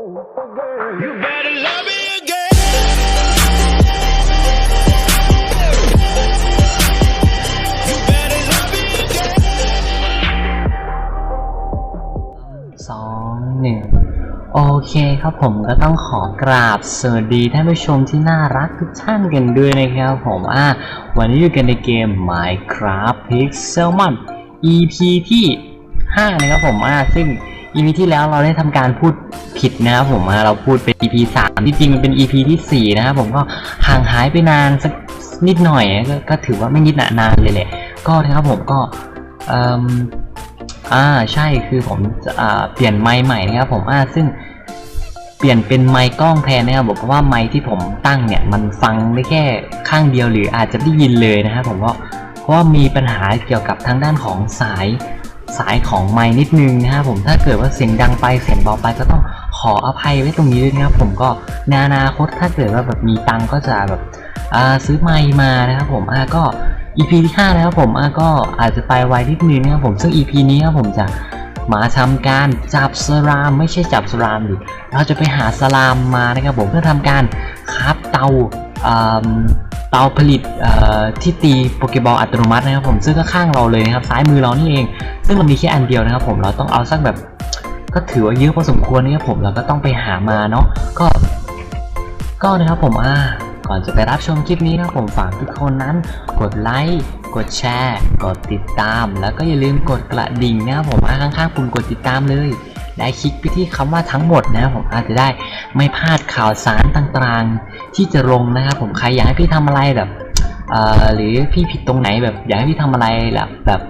You better love me again. สองหนึ่งโอเคครับผมก็ต้องขอกราบสวัสดีท่านผู้ชมที่น่ารักทุกท่านกันด้วยนะครับผมอะวันนี้อยู่กันในเกม Minecraft Pixelmon EP ที่ 5 นะครับผมอะซึ่ง EP ที่แล้วเราได้ทำการพูด ผิดนะครับผมเราพูดเป็น EP 3ที่จริงมันเป็น EP ที่4นะครับผมก็ห่างหายไปนานสักนิดหน่อยก็ก็ถือว่าไม่นิดนะนานเลยแหละก็นะครับผมก็อ่าใช่คือผมอ่าเปลี่ยนไมค์ใหม่นะครับผมอ่าซึ่งเปลี่ยนเป็นไมค์กล้องแทนนะครับผมเพราะว่าไมค์ที่ผมตั้งเนี่ยมันฟังได้แค่ข้างเดียวหรืออาจจะไม่ได้ยินเลยนะครับผมก็เพราะว่ามีปัญหาเกี่ยวกับทางด้านของสายสายของไมค์นิดนึงนะครับผมถ้าเกิดว่าเสียงดังไปเสียงเบาไปก็ต้อง ขออภัยไว้ตรงนี้ด้วยนะครับผมก็ในอนาคตถ้าเกิดว่าแบบมีตังก็จะแบบซื้อไมค์มานะครับผมอ่าก็ EP ที่5นะครับผมอะก็อาจจะไปไวนิดนึงนะครับผมซึ่ง EP นี้ครับผมจะมาทำการจับสลามไม่ใช่จับสลามดิเราจะไปหาสลามมานะครับผมเพื่อทำการคราฟเตาเตาผลิตที่ตีโปเกบอลอัตโนมัตินะครับผมซึ่งก็ข้างเราเลยนะครับซ้ายมือเรานี่เอง ซึ่งมันมีแค่อันเดียวนะครับผมเราต้องเอาสักแบบ ก็ถือว่าเยอะพอสมควรนะครับผมเราก็ต้องไปหามาเนาะก็ ก็นะครับผมอ่าก่อนจะไปรับชมคลิปนี้นะผมฝากทุกคนนั้น กดไลค์กดแชร์ กดติดตาม แล้วก็อย่าลืมกดกระดิ่งนะครับผมอ่าข้างๆปุ่มกดติดตามเลยได้คลิกไปที่คำว่าทั้งหมดนะครับผมอาจจะได้ไม่พลาดข่าวสารต่างๆ ที่จะลงนะครับผมใครอยากให้พี่ทำอะไรแบบเอ่อหรือพี่ผิดตรงไหนแบบอยากให้พี่ทำอะไรแบบแบบ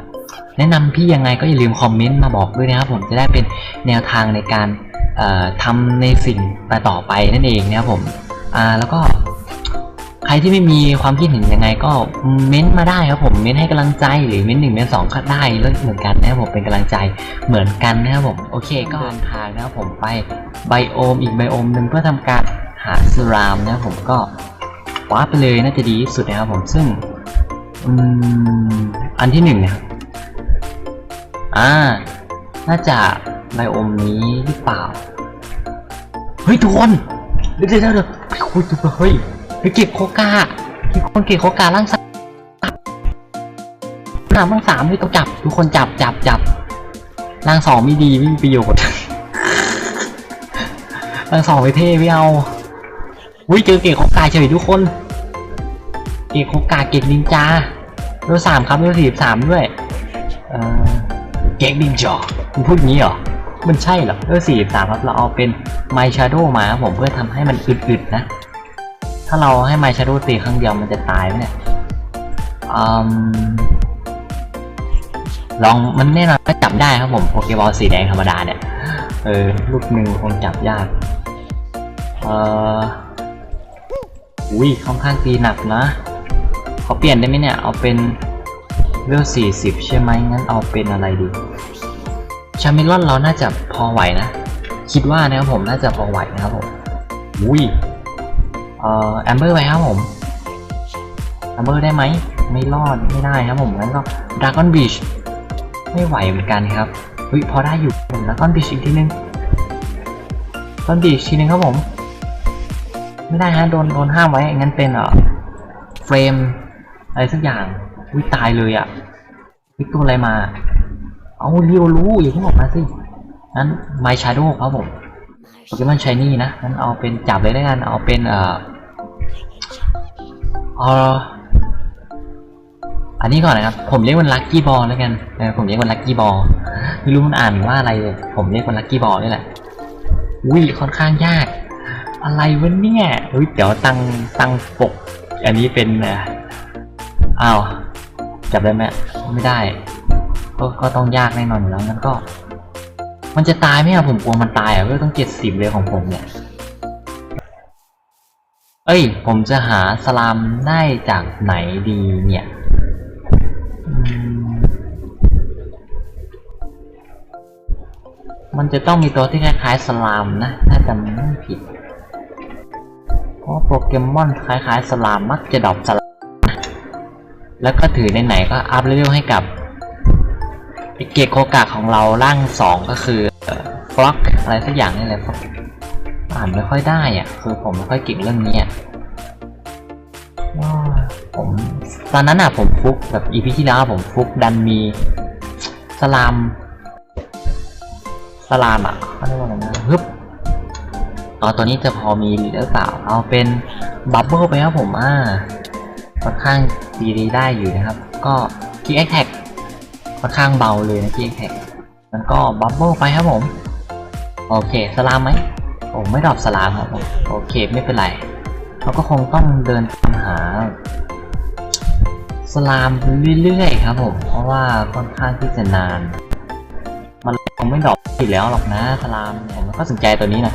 แนะนำพี่ยังไงก็อย่าลืมคอมเมนต์มาบอกด้วยนะครับผมจะได้เป็นแนวทางในการทำในสิ่งต่อไปนั่นเองนะครับผมแล้วก็ใครที่ไม่มีความคิดเห็นยังไงก็เม้นต์มาได้ครับผมเม้นต์ให้กำลังใจหรือเม้นต์หนึ่งเม้นต์สองก็ได้เรื่องเหมือนกันนะครับผมเป็นกำลังใจเหมือนกันนะครับผมโอเคก็เดินทางนะครับผมไปไบโอมอีกไบโอมหนึ่งเพื่อทำการหาสรามนะครับผมก็ว้าร์ปไปเลยน่าจะดีที่สุดนะครับผมซึ่งอันที่หนึ่งนะครับ อ่า น่าจะไบโอมนี้หรือเปล่า เฮ้ยทุกคนเดี๋ยวเดี๋ยวเดี๋ยวไปคุยตัวเฮ้ยไปเก็บโคกาทุกคนเก็บโคกาล่างสามล่างสามนี่ต้องจับ ทุกคนจับจับจับล่างสองไม่ดีไม่มีประโยชน์ล่างสองไม่เท่ไม่เอาอุ้ยเจอเก็บโคกาเฉยทุกคน เก็บโคกาเก็บนินจาเบอร์สามครับเบอร์สี่สามด้วย เออ เก็บนินจาคุณพูดงี้เหรอ มันใช่เหรอเบอร์สี่สามครับเราเอาเป็นไมชาโดมาครับผมเพื่อทำให้มันอึดๆนะ ถ้าเราให้ไมชาโดตีครั้งเดียวมันจะตายไหมเนี่ยอืมลองมันแน่นอนจับได้ครับผมโปเกบอลสีแดงธรรมดาเนี่ย เออ ลูกหนึ่งคงจับยาก เอออุ้ยค่อนข้างตีหนักนะเขาเปลี่ยนได้ไหมเนี่ย เอาเป็น เวลสี่สิบใช่ไหมงั้นเอาเป็นอะไรดี ชาเมลอนเราน่าจะพอไหวนะ คิดว่านะครับผมน่าจะพอไหวนะครับผมอุ้ยเอ่อแอมเบอร์ไปครับผมแอมเบอร์ได้ไหม ไม่รอดไม่ได้ครับผมงั้นก็ดากอนบีชไม่ไหวเหมือนกันครับเฮ้ยพอได้อยู่ผมดากอนบีชอีกทีนึงดากอนบีชทีนึงครับผม ไม่ได้ฮะโดนโดนห้ามไว้งั้นเป็นเอ่อเฟรมอะไรสักอย่าง วิตายเลยอะวิตัวอะไรมา เอาเรียวรู้อย่าเพิ่งออกมาสิงั้นไมชาโดครับผมโปเกมอนชายนี่นะงั้นเอาเป็นจับเลยแล้กันเอาเป็นเอ่อเอาอันนี้ก่อนนะครับ ผมเรียกมันลัคกี้บอลแล้วกันผมเรียกมันลัคกี้บอลไม่รู้มันอ่านว่าอะไร ผมเรียกมันลัคกี้บอลนี่แหละอุ้ยค่อนข้างยาก อะไรวะเนี่ยเฮ้ยเดี๋ยวตั้งตั้งปก อันนี้เป็นอ่ออ้าว จับได้ไหมไม่ได้ก็ก็ต้องยากแน่นอนอยู่แล้วงั้นก็ มันจะตายไหมอะผมกลัวมันตายอะก็ต้องเจ็ดสิบเลยของผมเนี่ยเอ้ย ผมจะหาสลามได้จากไหนดีเนี่ยมันจะต้องมีตัวที่คล้ายๆสลามนะถ้าจำไม่ผิดเพราะโปเกมอนคล้ายๆสลามมักจะดรอปสลาม แล้วก็ถือในไหนๆก็อัพเลเวลให้กับไอเกะโคกะของเราร่างสองก็คือฟล็อกอะไรสักอย่างนี่แหละอ่านไม่ค่อยได้อะ คือผมไม่ค่อยเก่งเรื่องนี้อะว้าผมตอนนั้นอะผมฟุกแบบอีพีที่แล้วผมฟุกดันมีสลามสลามอะเขาเรียกว่าอะไรนะฮึบอ๋อตัวนี้จะพอมีหรือเปล่า เอาเป็นบับเบิลไปครับผมอ่าค่อนข้าง ดีๆได้อยู่นะครับ ก็คีย์แอคแท็กค่อนข้างเบาเลยนะคีย์แอคแท็กมันก็บับเบิลไปครับผม โอเคสลามไหมโอ้ไม่ดรอปสลามครับผมโอเคไม่เป็นไรเราก็คงต้องเดินตามหา สลามเรื่อยๆครับผมเพราะว่าค่อนข้างที่จะนาน มันคงไม่ดรอปอีกแล้วหรอกนะสลามผมก็สนใจตัวนี้นะ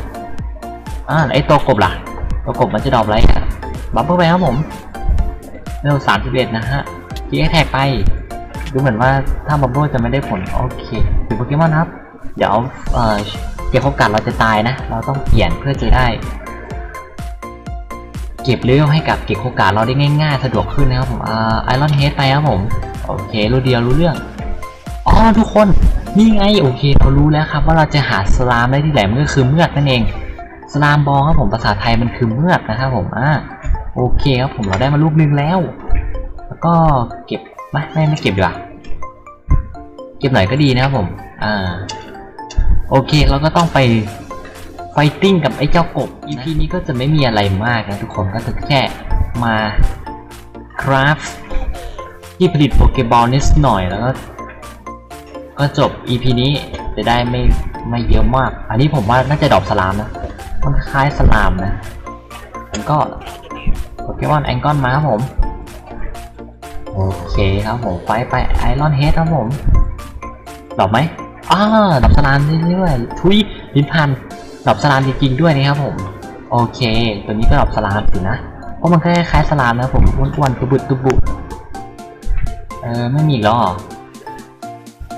อ่าไอตัวกบล่ะตัวกบมันจะดรอปอะไรอะบัฟเฟอร์ไปครับผม เร็วสามสิบเอ็ดนะฮะทีแท็กไป ดูเหมือนว่าถ้าบับเบิ้ลจะไม่ได้ผล โอเคถึงโปเกมอนครับ เดี๋ยวเอ่อเก็บโอกาสเราจะตายนะ เราต้องเปลี่ยนเพื่อจะได้ เก็บเรื่องให้กับเก็บโอกาสเราได้ง่ายๆ สะดวกขึ้นนะครับผมอ่าไอรอนเฮดไปครับผม โอเค รู้เดียวรู้เรื่อง อ๋อทุกคน นี่ไง โอเค เรารู้แล้วครับว่าเราจะหาสลามได้ที่ไหนมันก็คือเมือกนั่นเอง สลามบอลครับผม ภาษาไทยมันคือเมือกนะครับผม อ่า โอเคครับผมเราได้มาลูกนึงแล้ว แล้วก็เก็บไม่ไม่ไม่เก็บดีกว่าเก็บหน่อยก็ดีนะครับผม อ่า โอเคเราก็ต้องไปไฟติ้งกับไอ้เจ้ากบ EP นี้ก็จะไม่มีอะไรมากนะทุกคนก็จะแค่มาคราฟที่ผลิตโปเกบอลนิดหน่อยแล้วก็ก็จบ EP นี้จะได้ไม่ไม่เยอะมาก อันนี้ผมว่าน่าจะดอปสลามนะ มันคล้ายสลามนะ มันก็ โปเกมอนแองกอนมาครับผม โอเคครับผมไฟไปไอรอนเฮดครับผมดรอปไหมอ้าดรอปสลามเรื่อยๆทุยลิ้นพันดรอปสลามจริงๆด้วยนะครับผม โอเค ตัวนี้ก็ดรอปสลามอยู่นะ เพราะมันก็คล้ายๆสลามนะผมอ้วนๆตุบุตุบุเออไม่มีอีกแล้วเหรอ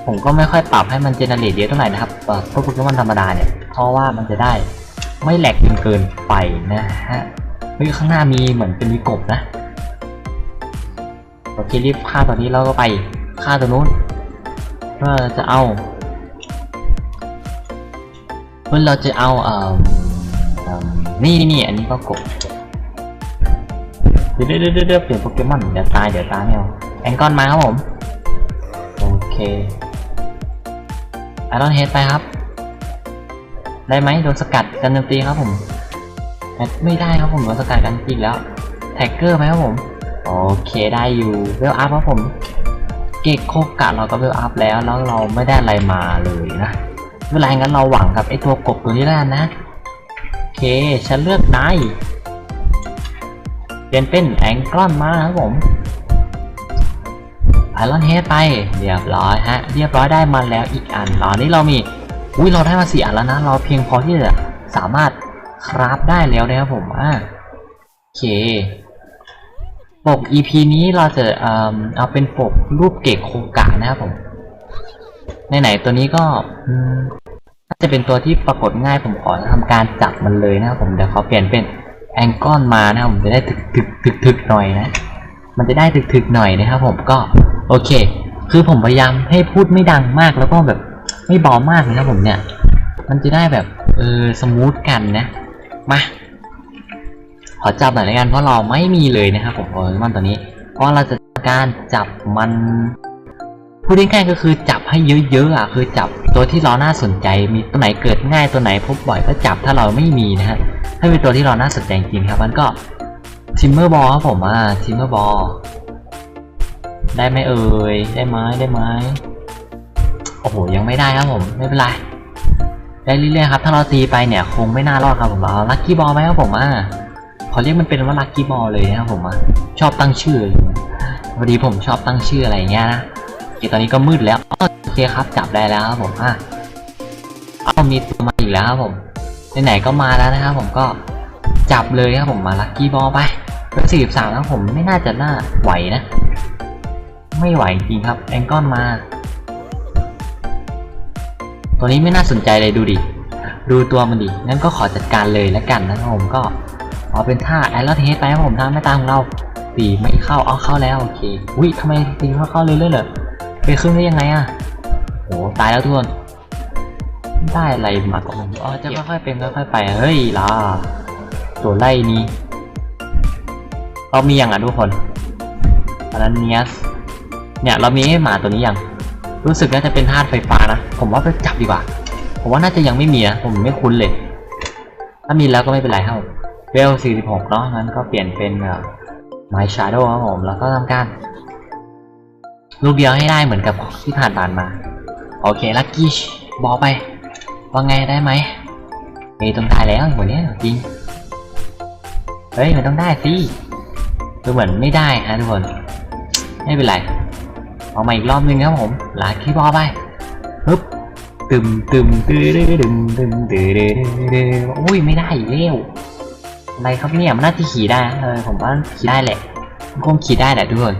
ผมก็ไม่ค่อยปรับให้มันเจเนเรตเยอะเท่าไหร่นะครับเอ่อพวกโปเกมอนธรรมดาเนี่ย เพราะว่ามันจะได้ไม่แหลกจนเกินไปนะฮะ เฮ้ยข้างหน้ามีเหมือนเป็นมีกบนะโอเครีบฆ่าตัวนี้แล้วก็ไปฆ่าตัวนู้นเพื่อจะเอาเพื่อเราจะเอาเอ่อนี่นี่อันนี้ก็กบเดี๋ยวเดี๋ยวเดี๋ยวเปลี่ยนโปเกมอนเดี๋ยวตายเดี๋ยวตายไม่เอาแองกอนมาครับผมโอเคไอรอนเฮดไปครับ ได้ไหมโดนสกัดกันโจมตีครับผม แอดไม่ได้ครับผมโดนสกัดกันจริงแล้ว แท็กเกอร์ไหมครับผม โอเคได้อยู่เวลอัพครับผม เกกโคกะเราก็เวลอัพแล้วแล้วเราไม่ได้อะไรมาเลยนะเป็นไรงั้นเราหวังกับไอตัวกบตัวนี้แล้วนนะโอเคฉันเลือกนายเปลี่ยนเป็นแองกลอนมาครับผมไอรอนเฮดไปเรียบร้อยฮะ เรียบร้อยได้มาแล้วอีกอันตอนนี้เรามีอุ้ยเราได้มาสี่อันแล้วนะ เราเพียงพอที่จะสามารถ คราฟได้แล้วนะครับผมอ่าโอเคปก EP นี้เราจะเอ่อเอาเป็นปกรูปเกกโคกะนะครับผมไหนๆตัวนี้ก็อืมน่าจะเป็นตัวที่ปรากฏง่ายผมขอทำการจับมันเลยนะครับผมเดี๋ยวเขาเปลี่ยนเป็นแองกอนมานะครับผมจะได้ถึกถึกถึกถึกหน่อยนะ มันจะได้ถึกถึกหน่อยนะครับผมก็โอเค คือผมพยายามให้พูดไม่ดังมากแล้วก็แบบไม่เบามากนะครับผมเนี่ย มันจะได้แบบเออสมูทกันนะ มาขอจับหน่อยละกันเพราะเราไม่มีเลยนะครับผมโปเกมอนตัวนี้ เพราะเราจะการจับมันพูดง่ายๆก็คือจับให้เยอะๆอะคือจับตัวที่เราน่าสนใจมีตัวไหนเกิดง่ายตัวไหนพบบ่อยก็จับถ้าเราไม่มีนะฮะให้เป็นตัวที่เราน่าสนใจจริงครับมันก็ทิมเมอร์บอลครับผมอ่าทิมเมอร์บอลได้ไหมเอ่ยได้ไหมได้ไหมโอ้โหยังไม่ได้ครับผมไม่เป็นไร ได้เรื่อยๆครับ ถ้าเราตีไปเนี่ยคงไม่น่ารอดครับผมเอาลัคกี้บอลไหมครับผมอ่าขอเรียกมันเป็นว่าลั c กี้บอลเลยนะครับผมอะชอบตั้งชื่อเลยพอดีผมชอบตั้งชื่ออะไรเงี้ยนะโอเคตอนนี้ก็มืดแล้วโอเคครับจับได้แล้วครับผมอะเอามีตัวมาอีกแล้วครับผมไหนๆก็มาแล้วนะครับผมก็จับเลยครับผมมาลั c กี้บอลไปเป็นสี่สิบสามแล้วผมไม่น่าจะน่าไหวนะ ไม่ไหวจริงครับแองกอนมา ตัวนี้ไม่น่าสนใจเลยดูดิ ดูตัวมันดิ งั้นก็ขอจัดการเลยแล้วกันนะครับผมก็เอาเป็นท่าแอลเทสไปครับผมท่าไม่ตามของเราตีไม่เข้าเอาเข้าแล้วโอเค อุ้ยทำไมตีเข้าเข้าเลยเลยเหรอไปครึ่งได้ยังไงอะโหตายแล้วทุกคนได้อะไรมาก็ไม่รู้อ๋อจะค่อยๆเป็นค่อยๆไปเฮ้ยล่ะตัวไล่นี้เรามีอย่างอะทุกคนอันนั้นเนียสเนี่ยเรามีให้หมาตัวนี้ยัง รู้สึกน่าจะเป็นธาตุไฟฟ้านะ ผมว่าไปจับดีกว่า ผมว่าน่าจะยังไม่มีนะ ผมไม่คุ้นเลย ถ้ามีแล้วก็ไม่เป็นไรครับเวล 46 เนาะงั้นก็เปลี่ยนเป็นเอ่อ My Shadow ครับผม แล้วก็ทำการ ลูกเดียวให้ได้เหมือนกับที่ผ่านผ่านมา โอเค ลักกี้บอกไป ว่าไงได้ไหมเฮ้ต้องได้แล้วหัวเนี้ยจริง เฮ้ย มันต้องได้สิดูเหมือนไม่ได้ฮะทุกคน ไม่เป็นไร เอามาอีกรอบนึงครับผมลากคีย์บอร์ดไปฮึบตึมตึมตื้อดื้อดึมตึมตื้อดื้อดื้อโอ้ยไม่ได้อีกแล้วอะไรครับเนี่ยมันน่าจะขี่ได้เออผมว่าขี่ได้แหละมันคงขี่ได้แหละทุกคน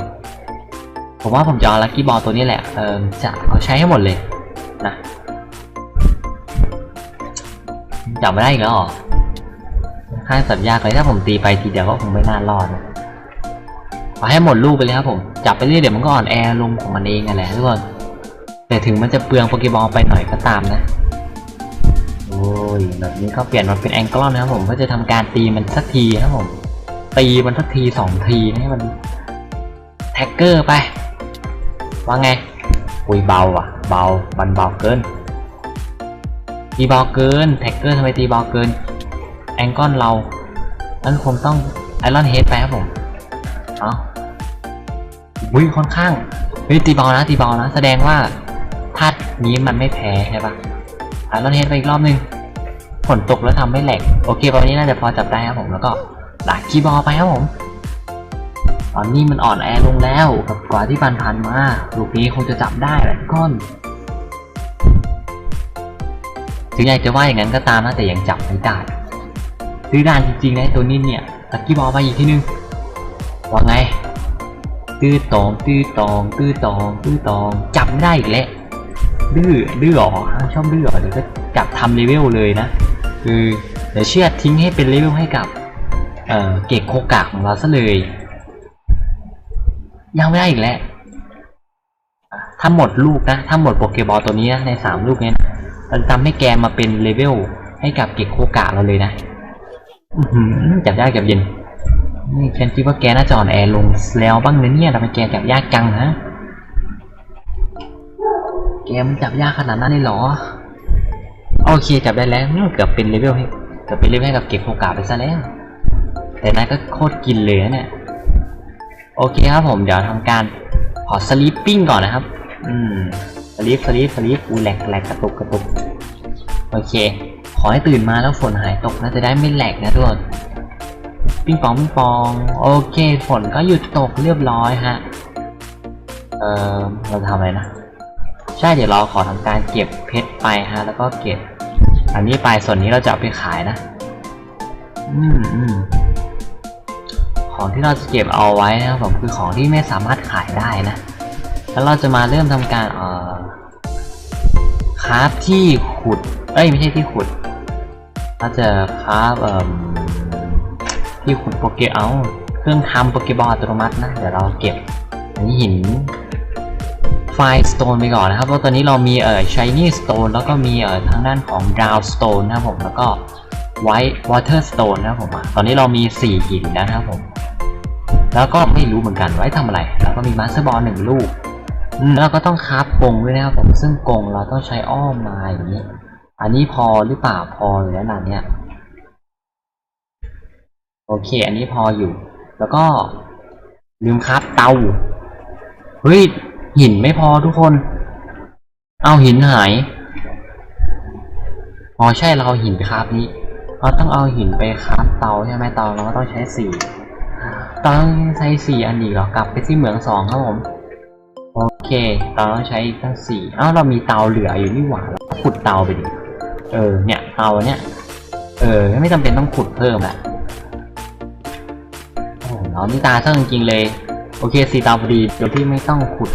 ผมว่าผมจะเอาลักกี้บอลตัวนี้แหละเออจะเอาใช้ให้หมดเลยนะจับไม่ได้อีกแล้วเหรอค่ายสัตว์ยากเลยถ้าผมตีไปทีเดียวก็คงไม่น่ารอดนะ เอาให้หมดลูกไปเลยครับผม จับไปเรื่อยเดี๋ยวมันก็อ่อนแอลงของมันเองนั่นแหละทุกคน แต่ถึงมันจะเปลืองโปเกบอลไปหน่อยก็ตามนะ โอ้ยแบบนี้ก็เปลี่ยนมาเป็นแองกิลนะครับผมเพื่อจะทำการตีมันสักทีนะครับผม ตีมันสักทีสองทีให้มันแท็กเกอร์ไป ว่าไง อุ้ยเบาอะ เบา บันเบาเกิน ตีเบาเกิน แท็กเกอร์ทำไมตีเบาเกิน แองเกิลเรานั้นคงต้องไอรอนเฮดไปครับผม เอา วิค่อนข้างเฮ้ยตีเบานะตีเบานะ แสดงว่าธาตุนี้มันไม่แพ้ใช่ปะอะเราเทสไปอีกรอบนึงฝนตกแล้วทำให้แหลกโอเคประมาณนี้น่าจะพอจับได้ครับผมแล้วก็หลักคีย์บอลไปครับผมตอนนี้มันอ่อนแอลงแล้วกับกว่าที่ผ่านมาลูกนี้คงจะจับได้แหละทุกคนถึงอยากจะว่าอย่างนั้นก็ตามนะแต่ยังจับไม่ได้ซื้อดานจริงๆนะตัวนี้เนี่ยตะกี้บอลไปอีกทีนึงว่าไง ตื้อตองตื้อตองตื้อตองตื้อตองจำได้อีกแล้วดื้อดื้อหรอชอบดื้อหรอเดี๋ยวก็จับทำเลเวลเลยนะ คือเดี๋ยวเชื่อดทิ้งให้เป็นเลเวลให้กับเอ่อเกกโคกะของเราซะเลย ยังไม่ได้อีกแล้วถ้าหมดลูกนะถ้าหมดโปเกบอลตัวนี้นะในสามลูกเนี้ยเราจะทำให้แกมาเป็นเลเวลให้กับเกกโคกะเราเลยนะจับได้กับเย็น นี่ฉันคิดว่าแกน่าจะอ่อนแอลงแล้วบ้างนะเนี่ยทำไมแกจับยากจังฮะแกมันจับยากขนาดนั้นเลยเหรอ โอเคจับได้แล้วนี่เกือบเป็นเลเวลให้เกือบเป็นเลเวลให้กับเก็บโอกาสไปซะแล้ว แต่นายก็โคตรกินเลยนะเนี่ย โอเคครับผมเดี๋ยวทำการขอสลีปปิ้งก่อนนะครับ อืม สลีปสลีปสลีปอูแหลกแหลกกระตุกกระตุก โอเค ขอให้ตื่นมาแล้วฝนหายตกนะจะได้ไม่แหลกนะทุกคน ปิงปองปิงปอง โอเค ฝนก็หยุดตกเรียบร้อยฮะ เออเราทำอะไรนะ ใช่เดี๋ยวเราขอทำการเก็บเพชรไปฮะ แล้วก็เก็บ อันนี้ไปส่วนนี้เราจะเอาไปขายนะ อืมอืมของที่เราจะเก็บเอาไว้นะครับผมคือของที่ไม่สามารถขายได้นะ แล้วเราจะมาเริ่มทำการเอ่อคราฟที่ขุด เอ้ยไม่ใช่ที่ขุดเราจะคราฟเอ่อ ที่ขุดโปเกเอาเครื่องทำโปเกบอลอัตโนมัตินะ เดี๋ยวเราเก็บอันนี้หินไฟสโตนไปก่อนนะครับเพราะตอนนี้เรามีเอ่อ shiny stone แล้วก็มีเอ่อทางด้านของ brown stone นะครับผมแล้วก็ white water stone นะครับผมอะตอนนี้เรามี 4 หินแล้วนะครับผม แล้วก็ไม่รู้เหมือนกันไว้ทำอะไร แล้วก็มีมาสเตอร์บอลหนึ่งลูกอืมแล้วก็ต้องคราฟกรงด้วยนะครับผมซึ่งกรงเราต้องใช้อ้อมมาอย่างนี้ อันนี้พอหรือเปล่าพอหรือขนาดเนี้ย โอเค อันนี้พออยู่ แล้วก็ลืมครับเตาเฮ้ยหินไม่พอทุกคน เอาหินหายอ๋อใช่เราเอาหินไปครับนี้เราต้องเอาหินไปครับเตาใช่ไหมเตาเราก็ต้องใช้สี่เตาต้องใช้สี่อันอีกเหรอกลับไปที่เหมืองสองครับผมโอเคเตาต้องใช้ตั้งสี่เอ้าเรามีเตาเหลืออยู่นี่หว่าเราขุดเตาไปดิเออเนี่ยเตาเนี่ยเออไม่จำเป็นต้องขุดเพิ่มแหละ อ้โหน้อนี่ตาช่างจริงๆเลย โอเคสีตาพอดีโดยที่ไม่ต้องขุด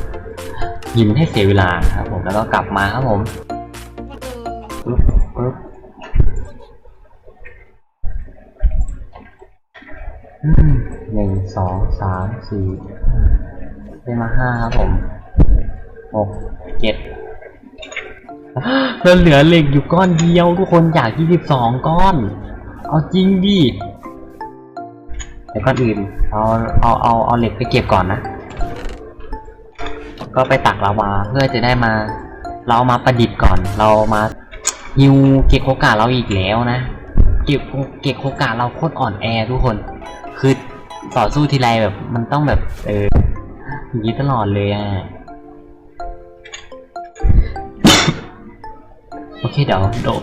หินให้เสียเวลาครับผมแล้วก็กลับมาครับผมปึ๊บปึ๊บหนึ่งสองสามสี่ได้มาห้าครับผมหกเจ็ดแล้วเหลือเหล็กอยู่ก้อนเดียวทุกคนอยากยี่สิบสองก้อน เอาจริงดิ แต่ก้อนอื่นเอาเอาเอาเอาเหล็กไปเก็บก่อนนะ ก็ไปตักลาวาเพื่อจะได้มา เรามาประดิษฐ์ก่อน เรามาฮิวเกะโคกะเราอีกแล้วนะ เกะเกะโคกะเราโคตรอ่อนแอทุกคน คือต่อสู้ทีไรแบบมันต้องแบบ เอออย่างนี้ตลอดเลยอะโอเคเดี๋ยวโดบ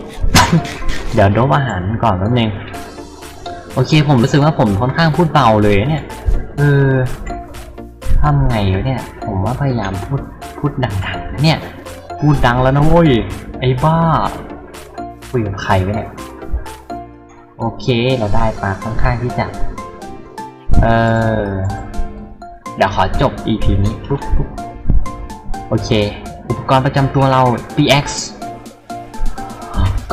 เดี๋ยวโดบอาหารก่อนแป๊บนึง โอเค ผมรู้สึกว่าผมค่อนข้างพูดเบาเลยเนี่ยเออทำไงวะเนี่ย ผมว่าพยายามพูดพูดดังๆนะเนี่ย พูดดังแล้วนะเว้ยไอ้บ้าคุยกับใครวะเนี่ยโอเค เราได้มาค่อนข้างที่จะ เออเดี๋ยวขอจบ EP นี้ปุ๊บปุ๊บโอเค อุปกรณ์ประจำตัวเรา PX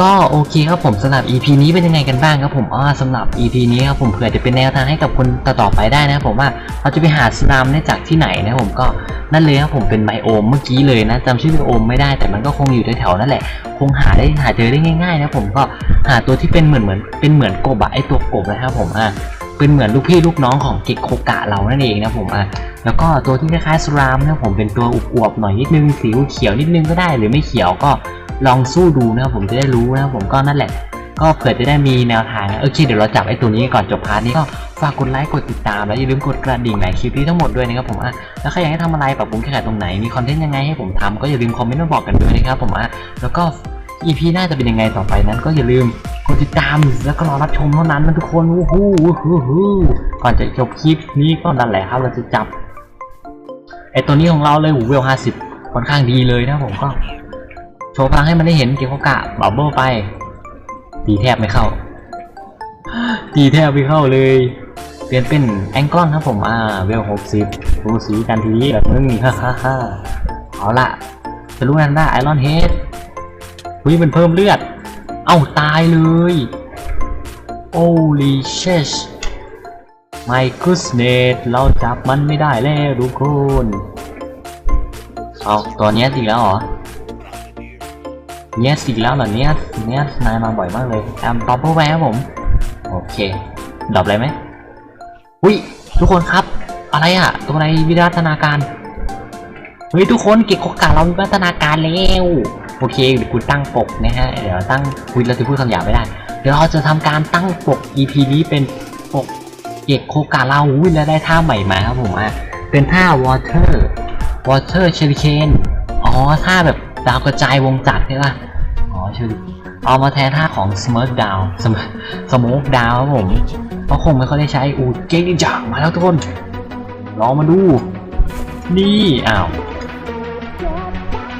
ก็โอเคครับผมสำหรับ EP นี้เป็นยังไงกันบ้างครับผมอ่าสำหรับ EP นี้ครับผมเผื่อจะเป็นแนวทางให้กับคนต่อๆไปได้นะครับผมว่าเราจะไปหาสลามได้จากที่ไหนนะผมก็นั่นเลยครับผมเป็นไบโอมเมื่อกี้เลยนะจำชื่อไบโอมไม่ได้แต่มันก็คงอยู่แถวๆนั่นแหละ คงหาได้หาเจอได้ง่ายๆนะผมก็หาตัวที่เป็นเหมือนเหมือนเป็นเหมือนกบอะไอตัวกบนะครับผมอะเป็นเหมือนลูกพี่ลูกน้องของเกกโคกะเรานั่นเองนะผมอะแล้วก็ตัวที่คล้ายๆสลามนะผมเป็นตัวอวบๆหน่อยนิดนึงสีเขียวนิดนึงก็ได้หรือไม่เขียวก็ ลองสู้ดูนะครับผมจะได้รู้นะครับผมก็นั่นแหละ ก็เผื่อจะได้มีแนวทางนะโอเคเดี๋ยวเราจับไอ้ตัวนี้ก่อนจบพาร์ทนี้ก็ฝากกดไลค์กดติดตามแล้วอย่าลืมกดกระดิ่งในคลิปนี้ทั้งหมดด้วยนะครับผมอะแล้วใครอยากให้ทำอะไรปรับปรุงแก้ไขตรงไหนมีคอนเทนต์ยังไงให้ผมทำก็อย่าลืมคอมเมนต์มาบอกกันด้วยนะครับผมอะแล้วก็ EP หน้าจะเป็นยังไงต่อไปนั้น ก็อย่าลืมกดติดตามแล้วก็รอรับชมเท่านั้นนะทุกคนวู้ฮู้วู้ฮู้ฮู้ก่อนจะจบคลิปนี้ก็นั่นแหละครับเราจะจับไอ้ตัวนี้ของเราเลยหูเวลห้าสิบค่อนข้างดีเลยนะผมก็ ว์พลังให้มันได้เห็นเกียวกะบับเบิ้ลไป ตีแทบไม่เข้า ตีแทบไม่เข้าเลย เปลี่ยนเป็นแองกลอนครับผมอ่าเวลหกสิบรูสีกันทีแบบมึงฮ่าฮ่าฮ่าเอาละจะรู้กันได้ไอรอนเฮดวิมันเพิ่มเลือด เอ้าตายเลย Holy shit My goodness เราจับมันไม่ได้แล้วทุกคน เอาตัวนี้ยสิงแล้วเหรอ เนสอีกแล้วเหรอเนสเนสนายมาบ่อยมากเลยแอมป๊อปเปอร์แวร์ครับผม โอเคดรอปอะไรไหมอุ้ยทุกคนครับ อะไรอะตัวอะไรวิวัฒนาการเฮ้ยทุกคนเก็บโอกาสเราวิวัฒนาการแล้วโอเคเดี๋ยวกูตั้งปกนะฮะเดี๋ยวตั้งคุยเราจะพูดคำหยาบไม่ได้ เดี๋ยวเราจะทำการตั้งปก EP นี้เป็นปกเก็บโคกาเราอุ้ยแล้วได้ท่าใหม่มาครับผมอะเป็นท่า water water c h e r i c a n อ๋อท่าแบบดาวกระจายวงจักรใช่ปะอ๋อ ชื่อ เอามาแทนท่าของ smoke down Sm- smoke down ครับผมเพราะคงไม่ค่อยได้ใช้อูเก่งจังมาแล้วทุกคนลองมาดู นี่อ้าว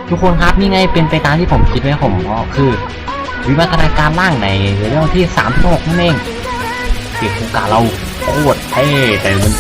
ทุกคนครับนี่ไงเป็นไปตามที่ผมคิดไว้ผมก็คือ วิวัฒนาการล่างในเรื่องที่3ามหกนั่นเองเก็บโครงการเราโคตรเท่แต่มัน